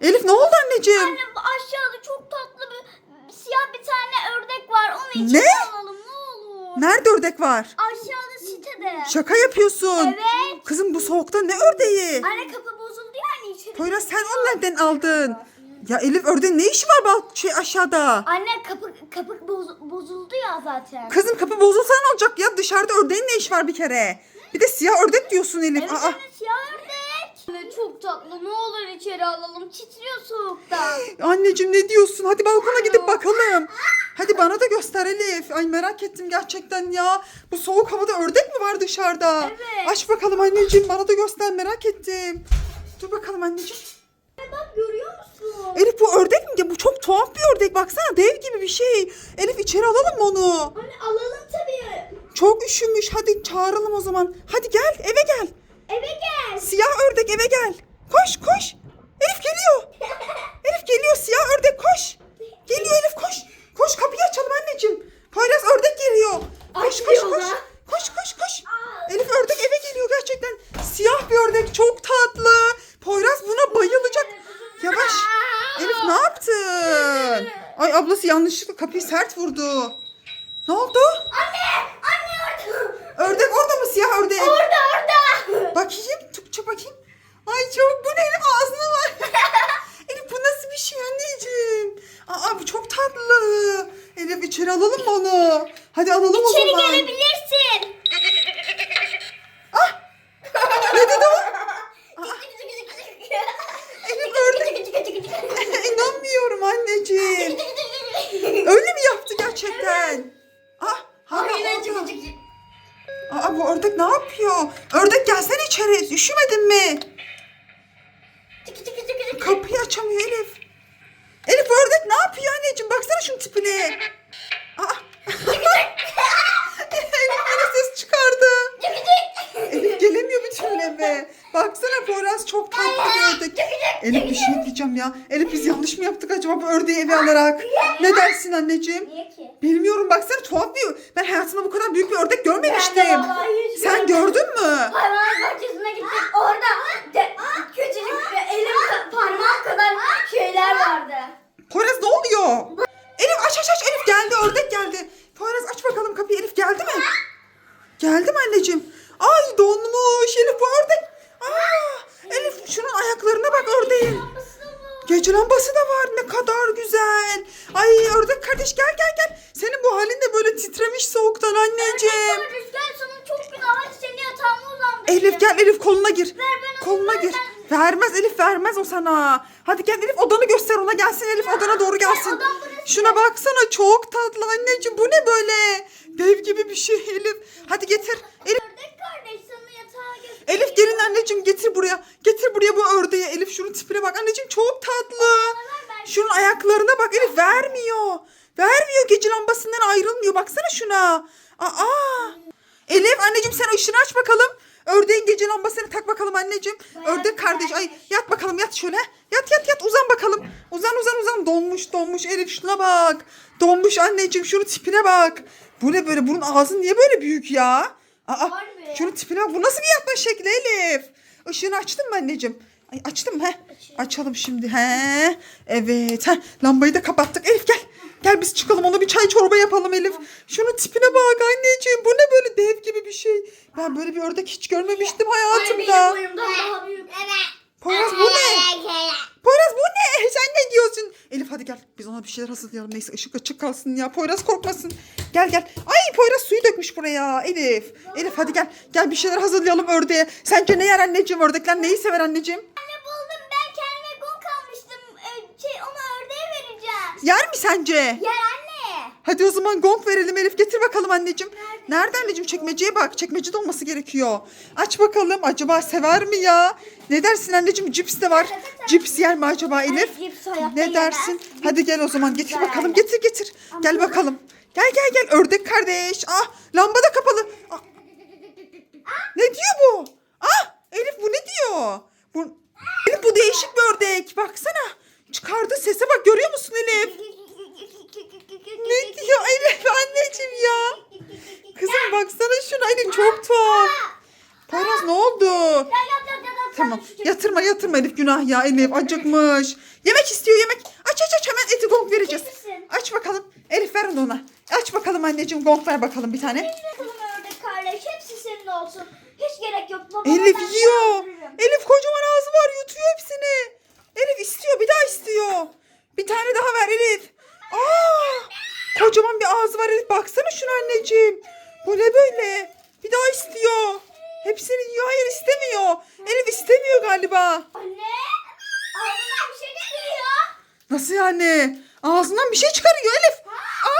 Elif ne oldu anneciğim? Anne aşağıda çok tatlı bir siyah bir tane ördek var. Onu içeri Ne? alalım ne olur. Nerede ördek var? Aşağıda sitede. Şaka yapıyorsun. Evet. Kızım bu soğukta ne ördeği? Anne kapı bozuldu yani içeri. Poyraz sen onu nereden aldın? Ya Elif ördeğin ne işi var bal şey aşağıda? Anne kapı kapı boz- bozuldu ya zaten. Kızım kapı bozulsa ne olacak ya? Dışarıda ördeğin ne iş var bir kere? Bir de siyah ördek diyorsun Elif. Evet Aa. Anne çok tatlı ne olur içeri alalım titriyor soğukta. Anneciğim ne diyorsun? Hadi balkona gidip bakalım. Hadi bana da göster Elif. Ay merak ettim gerçekten ya. Bu soğuk havada ördek mi var dışarıda? Evet. Aç bakalım anneciğim bana da göster merak ettim. Dur bakalım anneciğim. Bak görüyor musun? Elif bu ördek mi? Bu çok tuhaf bir ördek. Baksana dev gibi bir şey. Elif içeri alalım mı onu? Anne alalım tabii. Çok üşümüş. Hadi çağıralım o zaman. Hadi gel eve gel. Eve gel. Siyah ördek eve gel. Koş koş. Elif geliyor. Elif geliyor siyah ördek koş. Geliyor Elif koş. Koş kapıyı açalım anneciğim. Poyraz ördek geliyor. Koş koş koş. Koş koş koş. Elif ördek eve geliyor gerçekten. Siyah bir ördek çok tatlı. Poyraz buna bayılacak. Yavaş. Elif ne yaptın? Ay ablası yanlışlıkla kapıyı sert vurdu. Ne oldu? Anne! Anne orada! Ördek orada mı siyah ördek? Orada orada! Bakayım, Türkçe bakayım. Ay çok bu ne Elif ağzına var. Elif bu nasıl bir şey anneciğim? Aa bu çok tatlı. Elif içeri alalım mı onu? Hadi alalım o İçeri zaman. gelebilirsin. Şunun tipine. Aa. Elif bana ses çıkardı. Elif gelemiyor bir türlü eve. Baksana Poyraz çok tatlı bir ördek. Elif bir şey diyeceğim ya. Elif biz yanlış mı yaptık acaba bu ördeği eve alarak? Ne dersin anneciğim? Niye ki? Bilmiyorum baksana tuhaf bir... Ben hayatımda bu kadar büyük bir ördek görmemiştim. Vallahi hiç Sen görmedim. gördün mü? Hayvanat bahçesine gittik. Orada de, küçücük bir elim ka- parmağım kadar şeyler vardı. Poyraz ne oluyor? Elif aç aç aç Elif geldi ördek geldi. Poyraz aç bakalım kapıyı Elif geldi mi? Geldi mi anneciğim? Ay donmuş Elif bu ördek. Aa, Elif şunun ayaklarına bak ördeğin. Gece lambası da var ne kadar güzel. Ay ördek kardeş gel gel gel. Senin bu halin de böyle titremiş soğuktan anneciğim. Rüzgar sana çok güzel. Hadi seni yatağıma uzandıracağım. Elif gel Elif koluna gir. Ver Koluna gir. ben- Vermez Elif vermez o sana. Hadi gel Elif odanı göster ona gelsin Elif odana doğru gelsin. Şuna baksana çok tatlı anneciğim bu ne böyle? Dev gibi bir şey Elif. Hadi getir. Elif. Elif gelin anneciğim getir buraya. Getir buraya bu ördeği. Elif şunun tipine bak anneciğim çok tatlı. Şunun ayaklarına bak Elif vermiyor. Vermiyor gece lambasından ayrılmıyor. Baksana şuna. Aa. Elif anneciğim sen ışını aç bakalım. Ördeğin gece lambasını tak bakalım anneciğim. Ördek kardeş ay yat bakalım yat şöyle. Yat yat yat uzan bakalım. Uzan uzan uzan donmuş donmuş Elif şuna bak. Donmuş anneciğim şunun tipine bak. Bu ne böyle bunun ağzı niye böyle büyük ya? Aa, Harbi. şunun tipine bak. Bu nasıl bir yatma şekli Elif? Işığını açtın mı anneciğim? Ay açtım? He. Açalım şimdi. He. Evet. He. Lambayı da kapattık. Elif gel. Gel biz çıkalım ona bir çay çorba yapalım Elif. Şunun tipine bak anneciğim. Bu ne böyle dev gibi bir şey. Ben böyle bir ördek hiç görmemiştim hayatımda. Benim boyumdan daha büyük. Poyraz bu ne? Poyraz bu ne? Sen ne diyorsun? Elif hadi gel. Biz ona bir şeyler hazırlayalım. Neyse ışık açık kalsın ya. Poyraz korkmasın. Gel gel. Ay Poyraz suyu dökmüş buraya. Elif. Elif hadi gel. Gel bir şeyler hazırlayalım ördeğe. Sence ne yer anneciğim? Ördekler neyi sever anneciğim? Anne buldum ben kendime gun kalmıştım. Ee, şey onu ördeğe vereceğim. Yer mi sence? Yer anne. Hadi o zaman gong verelim Elif. Getir bakalım anneciğim. Nerede anneciğim? Çekmeceye bak. Çekmecede olması gerekiyor. Aç bakalım. Acaba sever mi ya? Ne dersin anneciğim? Cips de var. Cips yer mi acaba Elif? cips hayatta Ne yemez. dersin? Hadi gel o zaman. Getir Güzel. bakalım. Getir getir. Gel bakalım. Gel gel gel. Ördek kardeş. Ah lamba da kapalı. Ah. Ne diyor bu? Ah Elif bu ne diyor? Bu, Elif bu değişik bir ördek. Baksana. Çıkardı sese bak. Görüyor musun Elif? Ne diyor Elif anneciğim ya? Kızım baksana şuna Elif çok tuhaf. Poyraz ne oldu? Tamam yatırma yatırma Elif günah ya Elif acıkmış. Yemek istiyor yemek. Aç aç aç hemen eti gong vereceğiz. Aç bakalım. Elif ver onu ona. Aç bakalım anneciğim gong ver bakalım bir tane. Hepsi senin olsun. Hiç gerek yok. Elif yiyor. Elif kocaman ağzı var yutuyor hepsini. Elif istiyor bir daha istiyor. Bir tane daha ver Elif. Aa, kocaman bir ağzı var Elif baksana şuna anneciğim. Bu ne böyle? Bir daha istiyor. Hepsini yiyor hayır istemiyor. Elif istemiyor galiba. Anne. Ağzından bir şey çıkıyor. Nasıl yani? Ağzından bir şey çıkarıyor Elif. Aa!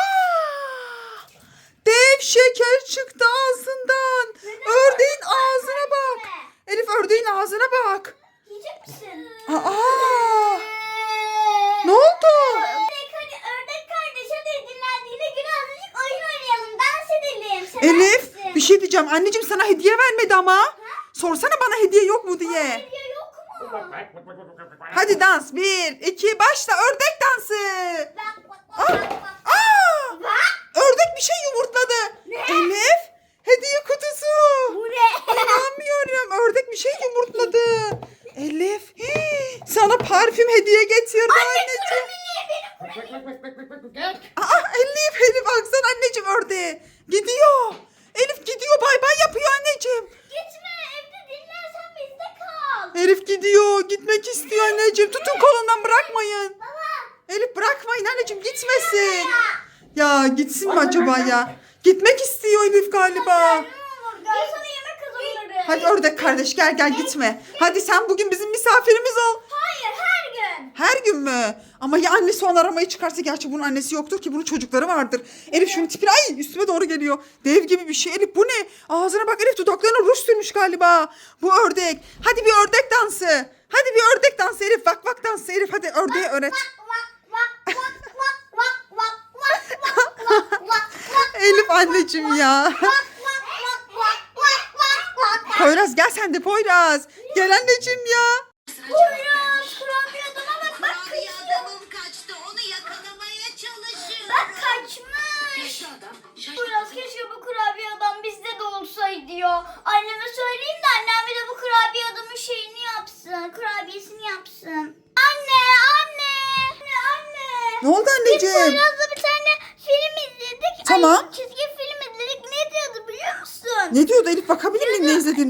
Dev şeker çıktı ağzından. Ördeğin ağzına bak. Elif ördeğin ağzına bak. Yiyecek misin? Aa! Ne oldu? Ördek hadi ördek kardeş hadi dinlendiğinde gün azıcık oyun oynayalım. Dans edelim. Sever Elif misin? bir şey diyeceğim. Anneciğim sana hediye vermedi ama. Sorsana bana hediye yok mu diye. Hediye yok mu? Hadi dans. Bir, iki, başla. Ördek dansı. Bak bak bak bak. bak. Aa! Bak. Ördek bir şey yumurtladı. Elif hediye kutusu. Bu ne? İnanmıyorum. Ördek bir şey yumurtladı. Elif hii, sana parfüm hediye getirdi anneciğim. Aa, Elif Elif baksana anneciğim ördeğe. Gidiyor. Elif gidiyor bay bay yapıyor anneciğim. Gitme evde dinlensen bizde kal. Elif gidiyor. Gitmek istiyor anneciğim. Tutun kolundan bırakmayın. Baba. Elif bırakmayın anneciğim gitmesin. Ya gitsin mi acaba ya? Gitmek istiyor Elif galiba. Gel sana yemek hazırlarım. Hadi ördek kardeş gel gel gitme. Hadi sen bugün bizim misafirimiz ol. Hayır her her gün mü? Ama ya annesi onu aramayı çıkarsa gerçi bunun annesi yoktur ki bunun çocukları vardır. Elif şunun tipine ay üstüme doğru geliyor. Dev gibi bir şey. Elif bu ne? Ağzına bak Elif dudaklarına ruj sürmüş galiba. Bu ördek. Hadi bir ördek dansı. Hadi bir ördek dansı Elif. Vak vak dansı Elif. Hadi ördeği öğret. Elif anneciğim ya. Poyraz gel sen de Poyraz. Gel anneciğim ya. Poyraz kuramıyor.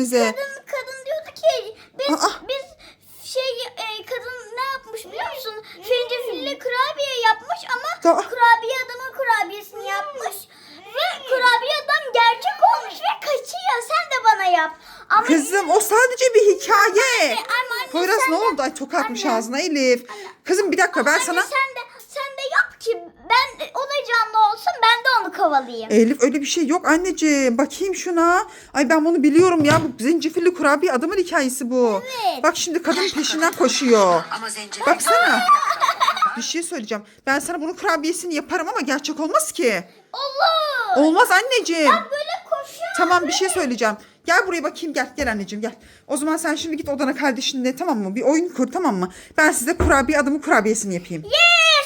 İzlediğinize? Kadın, kadın diyordu ki biz Aa. biz şey e, kadın ne yapmış biliyor musun? Zencefilli kurabiye yapmış ama Da- kurabiye adamın kurabiyesini yapmış. Ve kurabiye adam gerçek olmuş ve kaçıyor. Sen de bana yap. Ama Kızım o sadece bir hikaye. ama anne Poyraz sen ne de- oldu? Ay tokatmış Anne. ağzına Elif. Kızım bir dakika ben Anne sana... sen de yap ki ben o da canlı olsun ben kovalayayım. Elif öyle bir şey yok anneciğim. Bakayım şuna. Ay ben bunu biliyorum ya. Bu zencefilli kurabiye adamın hikayesi bu. Evet. Bak şimdi kadın peşinden koşuyor. Ama zencefil. Baksana. Bir şey söyleyeceğim. Ben sana bunun kurabiyesini yaparım ama gerçek olmaz ki. Allah! Olmaz anneciğim. Böyle koşuyor. Tamam bir şey söyleyeceğim. Gel buraya bakayım gel. Gel anneciğim gel. O zaman sen şimdi git odana kardeşinle tamam mı? Bir oyun kur tamam mı? Ben size kurabiye adamın kurabiyesini yapayım. Yes!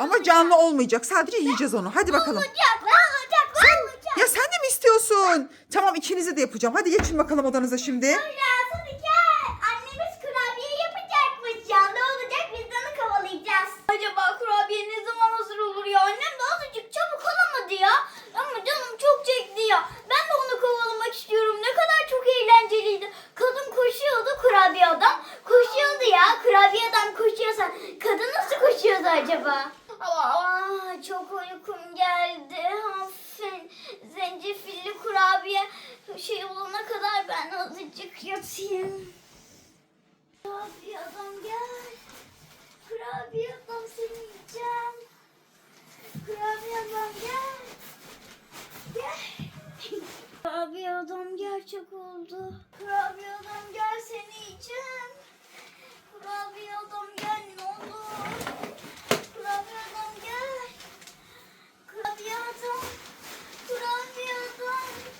Ama canlı olmayacak. Sadece yiyeceğiz onu. Hadi bakalım. Olacak, olacak, olacak. Ya sen de mi istiyorsun? Tamam ikinize de yapacağım. Hadi geçin bakalım odanıza şimdi. Biraz hadi gel. Annemiz kurabiye yapacakmış. Canlı olacak, biz de onu kovalayacağız. Acaba kurabiye ne zaman hazır olur ya? Annem de azıcık çabuk olamadı ya. Ama canım çok çekti ya. Ben de onu kovalamak istiyorum. Ne kadar çok eğlenceliydi. Kadın koşuyordu, kurabiye adam koşuyordu ya. Kurabiye adam koşuyorsa kadın nasıl koşuyordu acaba? Aa, çok uykum geldi. Aferin. Zencefilli kurabiye şey olana kadar ben yatayım. Kurabiye adam gel. Kurabiye adam seni yiyeceğim. Kurabiye adam gel. Gel. Kurabiye adam gerçek oldu. Kurabiye adam gel seni yiyeceğim. Kurabiye adam gel ne olur. Kurabiye adam gel. Kurabiye adam. Kurabiye adam.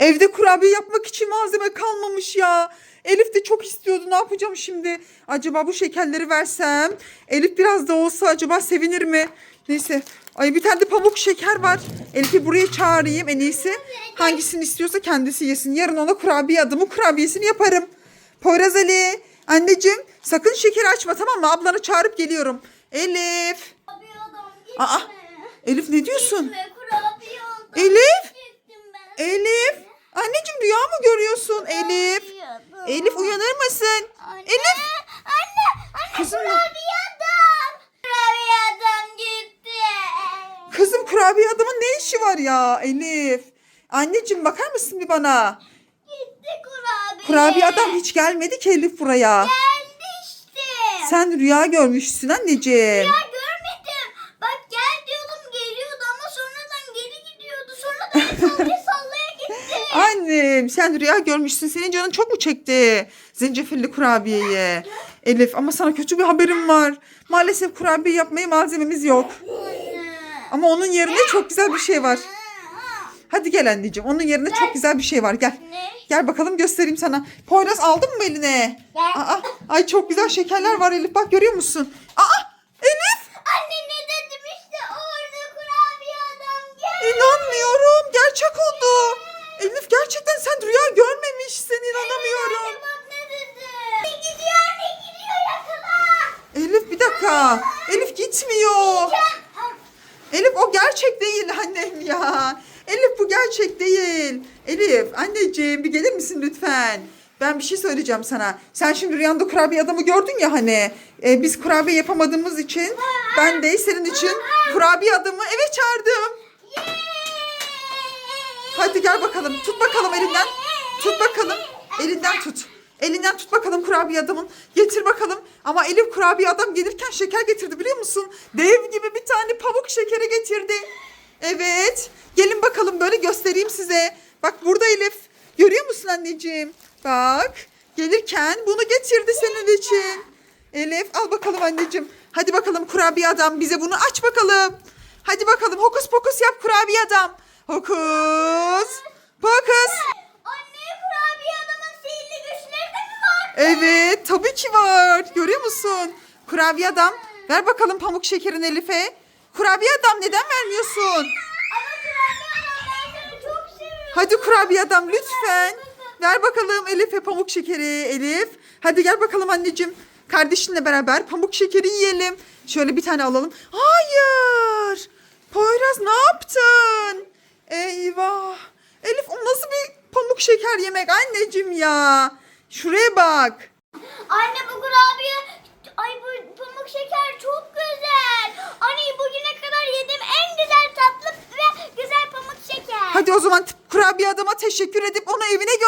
Evde kurabiye yapmak için malzeme kalmamış ya. Elif de çok istiyordu. Ne yapacağım şimdi? Acaba bu şekerleri versem? Elif biraz da olsa acaba sevinir mi? Neyse. Ay bir tane de pamuk şeker var. Elif'i buraya çağırayım en iyisi. Hangisini istiyorsa kendisi yesin. Yarın ona kurabiye adımı kurabiyesini yaparım. Poyraz Ali. Anneciğim sakın şekeri açma tamam mı? Ablanı çağırıp geliyorum. Elif. Kurabiye adam. Aa, Elif ne diyorsun? Gitme. Elif. Gittim ben. Elif. Anneciğim rüya mı görüyorsun Elif? Elif uyanır mısın? Anne. Elif. Anne. Anne Kızım. kurabiye adam. Kurabiye adam gitti. Kızım kurabiye adamın ne işi var ya Elif? Anneciğim bakar mısın bir bana? Gitti kurabiye. Kurabiye adam hiç gelmedi ki Elif buraya. Geldi işte. Sen rüya görmüşsün anneciğim. Ya Annem sen rüya görmüşsün. Senin canın çok mu çekti? Zencefilli kurabiyeyi. Elif ama sana kötü bir haberim var. Maalesef kurabiye yapmaya malzememiz yok. Ama onun yerine çok güzel bir şey var. Hadi gel anneciğim. Onun yerine çok güzel bir şey var. Gel. Gel bakalım göstereyim sana. Poyraz aldın mı eline? Aa, ay çok güzel şekerler var Elif. Bak görüyor musun? Aa Gitmiyor. Elif o gerçek değil annem ya. Elif bu gerçek değil. Elif anneciğim bir gelir misin lütfen? Ben bir şey söyleyeceğim sana. Sen şimdi rüyanda kurabiye adamı gördün ya hani. e, biz kurabiye yapamadığımız için ben de senin için kurabiye adamı eve çağırdım. Hadi gel bakalım. Tut bakalım elinden. Tut bakalım. Elinden tut. Elinden tut bakalım kurabiye adamın. Getir bakalım. Ama Elif kurabiye adam gelirken şeker getirdi biliyor musun? Dev gibi bir tane pamuk şekeri getirdi. Evet. Gelin bakalım böyle göstereyim size. Bak burada Elif. Görüyor musun anneciğim? Bak. Gelirken bunu getirdi senin için. Elif al bakalım anneciğim. Hadi bakalım kurabiye adam bize bunu aç bakalım. Hadi bakalım hokus pokus yap kurabiye adam. Hokus pokus. Evet tabii ki var. Görüyor musun? Kurabiye adam. Ver bakalım pamuk şekerin Elif'e. Kurabiye adam neden vermiyorsun? Hadi kurabiye adam lütfen. Ver bakalım Elif'e pamuk şekeri Elif. Hadi gel bakalım anneciğim. Kardeşinle beraber pamuk şekeri yiyelim. Şöyle bir tane alalım. Hayır. Poyraz ne yaptın? Eyvah. Elif o nasıl bir pamuk şeker yemek anneciğim ya. Şuraya bak. Anne bu kurabiye ay bu pamuk şeker çok güzel. Anne bugüne kadar yediğim en güzel tatlı ve güzel pamuk şeker. Hadi o zaman t- kurabiye adama teşekkür edip onu evine gö